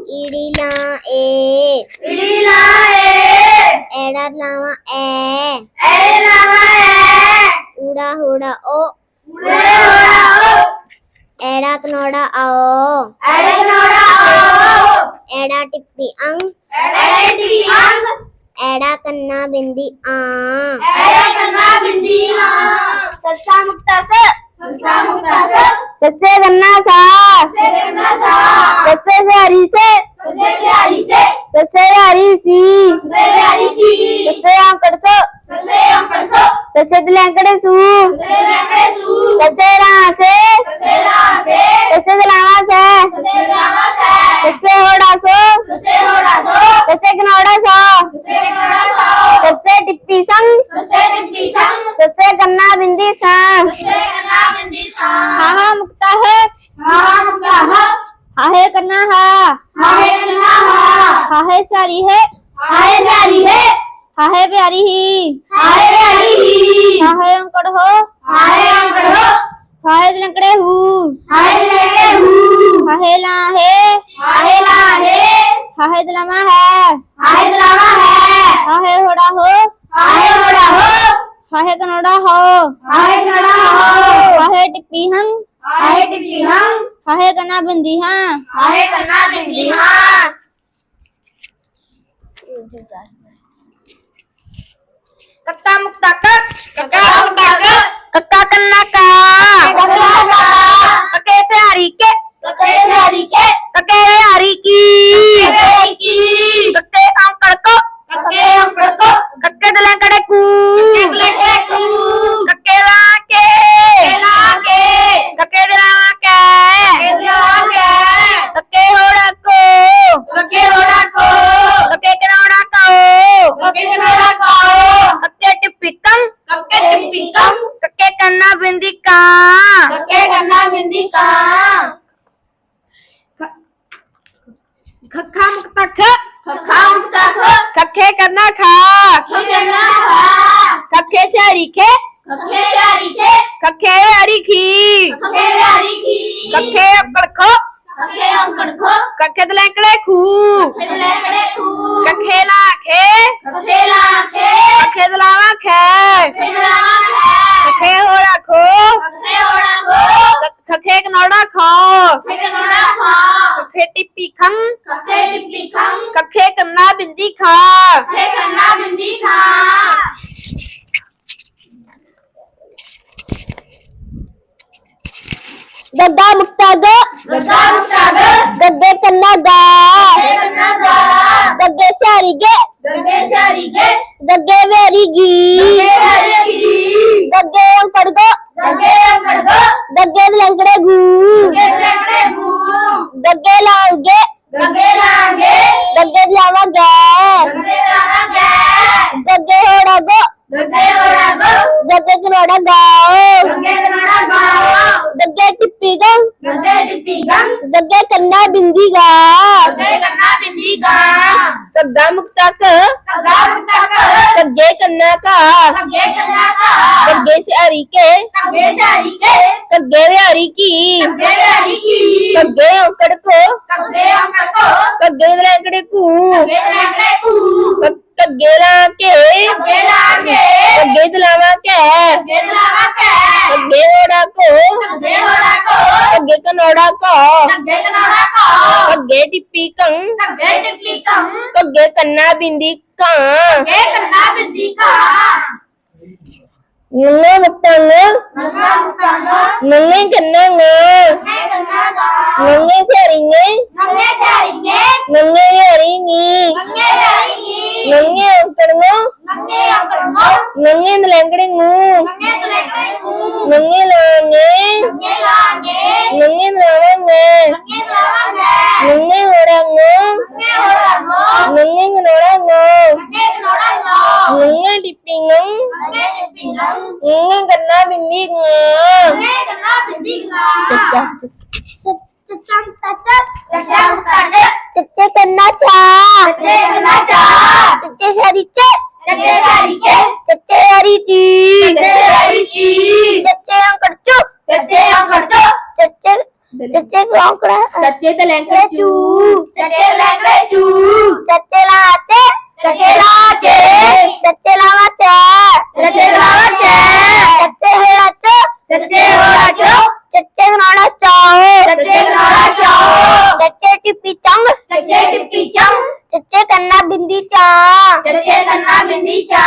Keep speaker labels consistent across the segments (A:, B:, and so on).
A: ਲਾਂ ਏ
B: ਈੜੀ ਲਾਏ
A: ਐੜਾ ਲਾਵਾਂ ਐ
B: ਐੜੇ ਲਾਵਾ ਐ
A: ਊੜਾ ਹੋੜਾ ਓ ਉੜੇ
B: ਹੋੜਾ ਓ
A: ਐੜਾ ਕਨੋੜਾ ਆਓ
B: ਐੜੇ ਨੋੜਾ ਓ
A: ਐੜਾ ਟਿੱਪੀ ਅੰਗ
B: ਐੜੇ ਟੀ ਅੰਗ
A: ਐੜਾ ਕੰਨਾ ਬਿੰਦੀ ਆ
B: ਐੜੇ ਕੰਨਾ ਬਿੰਦੀ ਹਾਂ ਸੱਸਾ
C: ਮੁਕਤਾ ਸ सस्से गन्ना सा सस्से से हरी से सस्से से हरी सी सस्से आंकड़ सो सस्से दिलांकड़े सू सस्से राह से सस्से दिलावा से सस्से होड़ा सो सस्से गनौड़ा सो
D: हाहे सारी है।
B: हाहे सारी है।
D: हाहे प्यारी ही।
B: हाहे प्यारी ही।
D: हाहे अंकड़ हो।
B: हाहे अंकड़ हो।
D: हाहे लंकड़े हु।
B: Hahe लंकड़े who.
D: हाहे ला है।
B: हाहे ला है।
D: हाहे दलामा है।
B: हाहे दलामा है।
D: हाहे होड़ा हो।
B: हाहे होड़ा हो।
D: हाहे कनोड़ा हो।
B: हाहे कनोड़ा हो।
D: हाहे टिप्पी हम
B: हाहे टिप्पी हम
D: हाहे कना बिंदी हाँ?
B: हाहे कना बिंदी हाँ।
D: कत्ता मुक्ता कत्ता
B: मुक्ता
C: कत्ता कन्ना
B: गन्ना बिंदिका।
D: खखा मुक्ता खखे करना खा।
B: करना खा।
D: खे से अरिखे।
B: खखे से अरिखे।
D: खखे अरिखी।
B: खखे अरिखी।
D: खो।
B: खखे अकड़ खो।
D: खू।
B: खखे
C: कखे
D: टिप्पी खंग
B: कखे टिप्पी खंग
D: कखे कन्ना बिंदी खा
B: कखे कन्ना बिंदी खा
C: गद्दा मुक्ता दो।
B: गद्दा मुक्ता दो.
C: गद्दे कन्ना गा
B: गद्दे कन्ना गा
C: गद्दे सारी गे।
B: गद्दे सारी गे.
C: गद्दे वेरी गी।
B: गद्दे वेरी गी.
C: गद्दे अंकड़ गो
B: गद्दे अंकड़ गो
C: गद्दे लंगड़े गू।
B: गद्दे लंगड़े गू.
C: बिंदीगा
B: बिंदी का बिंदीगा
C: बिंदी का क
B: कग्गा
C: कगे कन्ना का
B: कगे
C: से हरी के
B: कगे से हरी के
C: कगे वे हरी की कगे औकड़ को
B: कगे औकड़ को
C: कगे को कगे
B: को
C: कगे ला के
B: कगे ला के
C: कगे दलावा के
B: कगे दलावा के
C: कगे ओड़ा को
B: कगे ओड़ा
C: తగ్గే కనోడాకో
B: తగ్గే కనోడాకో
C: తగ్గే టిప్పీకం
B: తగ్గే టిప్పీకం
C: తగ్గే కన్నా బిందికా
B: తగ్గే కన్నా బిందికా
C: നിന്നെ വിട്ടങ്ങ് നിന്നെ കന്നങ്ങ് നിന്നെ ചെറിഞ്ഞ് നിന്നെ അറിഞ്ഞ്
B: നിന്നെ
C: കിടന്നു चच्चे करना चाह
B: चच्चे करना चाह
C: चच्चे सरीचे
B: चच्चे सरीचे
C: चच्चे सरीची चच्चे
B: सरीची
C: चच्चे अंकड़चो
B: चच्चे अंकड़चो चच्चे
C: चच्चे अंकड़ा चच्चे तलेंकड़चू
B: चचे टिप्पी चम।
C: चचे कन्ना बिंदी चा।
B: चचे कन्ना बिंदी चा।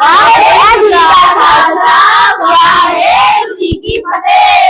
B: वाहे जी का खालसा वाहे जी की फतेह।